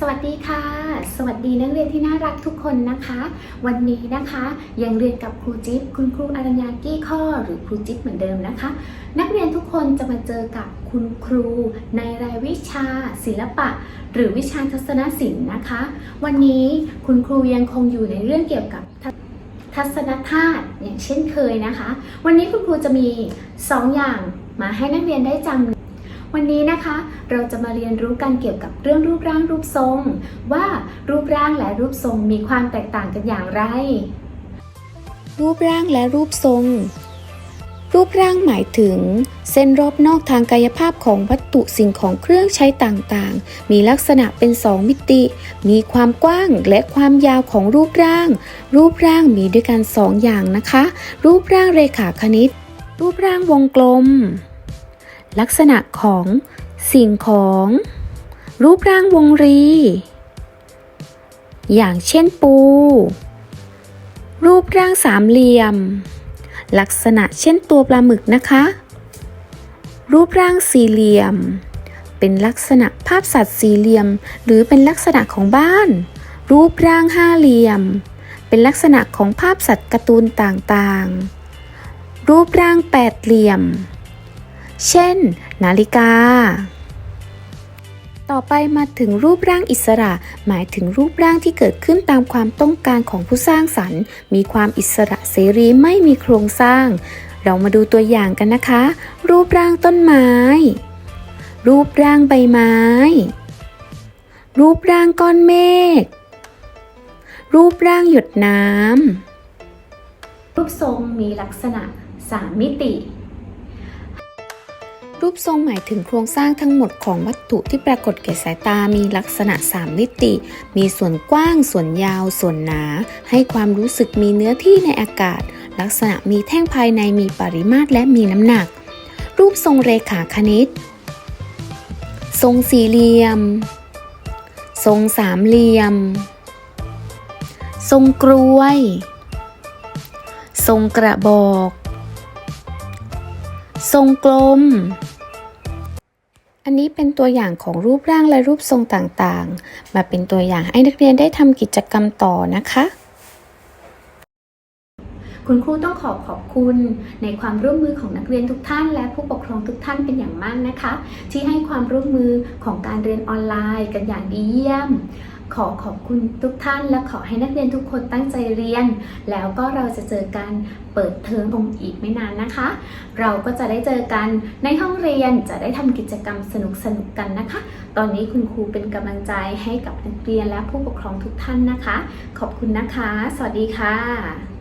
สวัสดีค่ะ สวัสดีนักเรียนที่น่ารักทุกคนนะคะ วันนี้นะคะยังเรียนกับครูจิ๊บคุณครูอรัญญากี้ข้อหรือครูจิ๊บเหมือนเดิมนะคะ นักเรียนทุกคนจะมาเจอกับคุณครูในรายวิชา ศิลปะ หรือวิชาทัศนศิลป์นะคะ วันนี้คุณครูยังคงอยู่ในเรื่องเกี่ยวกับทัศทัศนธาตุอย่างเช่นเคยนะคะ วันนี้คุณครูจะมี 2 อย่างมาให้นักเรียนได้จำ วันนี้นะคะ เราจะมาเรียนรู้กันเกี่ยวกับเรื่องรูปร่างรูปทรง ว่ารูปร่างและรูปทรงมีความแตกต่างกันอย่างไร รูปร่างและรูปทรง รูปร่างหมายถึง เส้นรอบนอกทางกายภาพของวัตถุสิ่งของเครื่องใช้ต่างๆ มีลักษณะเป็นสองมิติ มีความกว้างและความยาวของรูปร่าง รูปร่างมีด้วยกันสองอย่างนะคะ รูปร่างเรขาคณิต รูปร่างวงกลม ลักษณะของสิ่งของ รูปร่างวงรี อย่างเช่นปู รูปร่างสามเหลี่ยม ลักษณะเช่นตัวปลาหมึกนะคะ รูปร่างสี่เหลี่ยม เป็นลักษณะภาพสัตว์สี่เหลี่ยม หรือเป็นลักษณะของบ้าน รูปร่างห้าเหลี่ยม เป็นลักษณะของภาพสัตว์การ์ตูนต่างๆ รูปร่างแปดเหลี่ยม เช่น นาฬิกา ต่อไปมาถึงรูปร่างอิสระ หมายถึงรูปร่างที่เกิดขึ้นตามความต้องการของผู้สร้างสรรค์ มีความอิสระเสรีไม่มีโครงสร้าง เรามาดูตัวอย่างกันนะคะ รูปร่างต้นไม้ รูปร่างใบไม้ รูปร่างก้อนเมฆรูปร่างหยดน้ำรูปทรงมีลักษณะ 3 มิติ รูปทรงหมายถึงโครงสร้างทั้งหมดของวัตถุที่ปรากฏแก่สายตามีลักษณะ 3 มิติ มีส่วนกว้าง ส่วนยาว ส่วนหนา ให้ความรู้สึกมีเนื้อที่ในอากาศ ลักษณะมีแท่งภายในมีปริมาตรและมีน้ำหนัก รูปทรงเรขาคณิต ทรงสี่เหลี่ยม ทรงสามเหลี่ยม ทรงกรวย ทรงกระบอก ทรงกลม อันนี้เป็นตัวอย่างของรูปร่างและรูปทรงต่างๆ มาเป็นตัวอย่างให้นักเรียนได้ทำกิจกรรมต่อนะคะ คุณครูต้องขอขอบคุณในความร่วมมือของนักเรียนทุกท่าน และผู้ปกครองทุกท่านเป็นอย่างมากนะคะ ที่ให้ความร่วมมือของการเรียนออนไลน์กันอย่างดีเยี่ยม ขอขอบคุณทุกท่านและขอให้นักเรียนทุกคนตั้งใจเรียน แล้วก็เราจะเจอกันเปิดเทอมคงอีกไม่นานนะคะ เราก็จะได้เจอกันในห้องเรียนจะได้ทำกิจกรรมสนุกสนุกกันนะคะ ตอนนี้คุณครูเป็นกำลังใจให้กับนักเรียนและผู้ปกครองทุกท่านนะคะ ขอบคุณนะคะ สวัสดีค่ะ